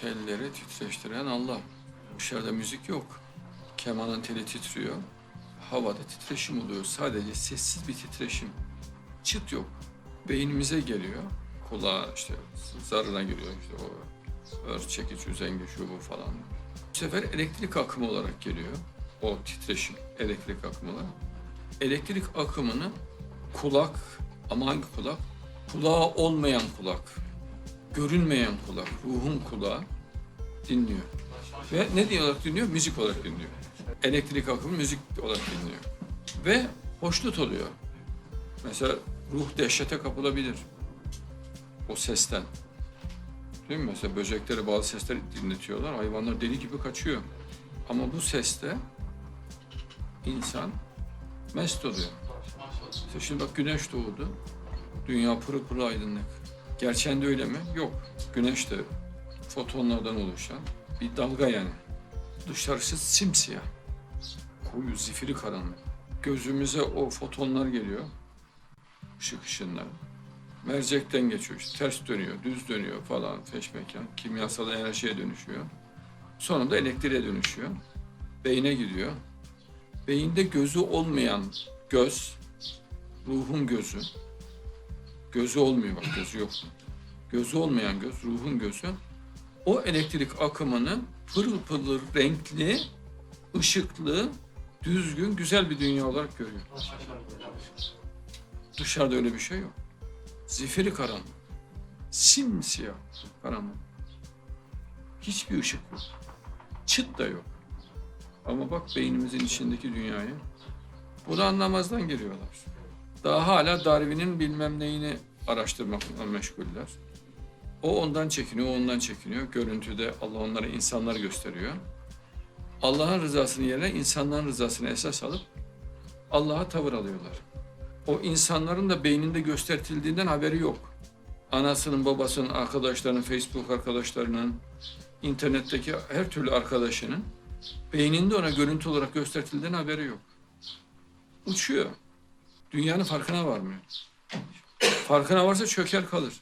telleri titreştiren Allah. Dışarıda müzik yok. Kemanın teli titriyor. Havada titreşim oluyor. Sadece sessiz bir titreşim. Çıt yok. Beynimize geliyor. Kulağa işte zarına giriyor işte o ör çekiç, üzengi, şu bu falan. Bu sefer elektrik akımı olarak geliyor. O titreşim, elektrik akımı olarak. Elektrik akımını kulak, ama hangi kulak? Kulağı olmayan kulak, görünmeyen kulak, ruhun kulağı dinliyor. Ve ne diye olarak dinliyor? Müzik olarak dinliyor. Elektrik akımı müzik olarak dinliyor. Ve hoşnut oluyor. Mesela ruh dehşete kapılabilir. O sesten. Değil mi? Mesela böcekleri bazı sesler dinletiyorlar. Hayvanlar deli gibi kaçıyor. Ama bu seste insan mest oluyor. İşte şimdi bak güneş doğdu. Dünya pırıl pırıl aydınlık. Gerçeğinde öyle mi? Yok. Güneş de fotonlardan oluşan bir dalga yani. Dışarısı simsiyah. Koyu, zifiri karanlık. Gözümüze o fotonlar geliyor. Işık ışınları. Mercekten geçiyor işte. Ters dönüyor, düz dönüyor falan feşmekan. Kimyasal enerjiye dönüşüyor. Sonunda elektriğe dönüşüyor. Beyne gidiyor. Beyinde gözü olmayan göz, ruhun gözü. Gözü olmuyor bak gözü yok. Gözü olmayan göz, ruhun gözü. O elektrik akımını pırıl pırıl renkli, ışıklı, düzgün, güzel bir dünya olarak görüyor. Dışarıda öyle bir şey yok. Zifiri karanlık. Simsiyah karanlık. Hiçbir ışık yok. Çıt da yok. Ama bak beynimizin içindeki dünyayı. Bunu anlamazdan geliyorlar. Daha hala Darwin'in bilmem neyini araştırmakla meşguller. O ondan çekiniyor, o ondan çekiniyor. Görüntüde Allah onlara insanlar gösteriyor. Allah'ın rızasını yerine insanların rızasını esas alıp Allah'a tavır alıyorlar. O insanların da beyninde göstertildiğinden haberi yok. Anasının, babasının, arkadaşlarının, Facebook arkadaşlarının, internetteki her türlü arkadaşının beyninde ona görüntü olarak göstertildiğinden haberi yok. Uçuyor. Dünyanın farkına varmıyor. Farkına varsa çöker kalır.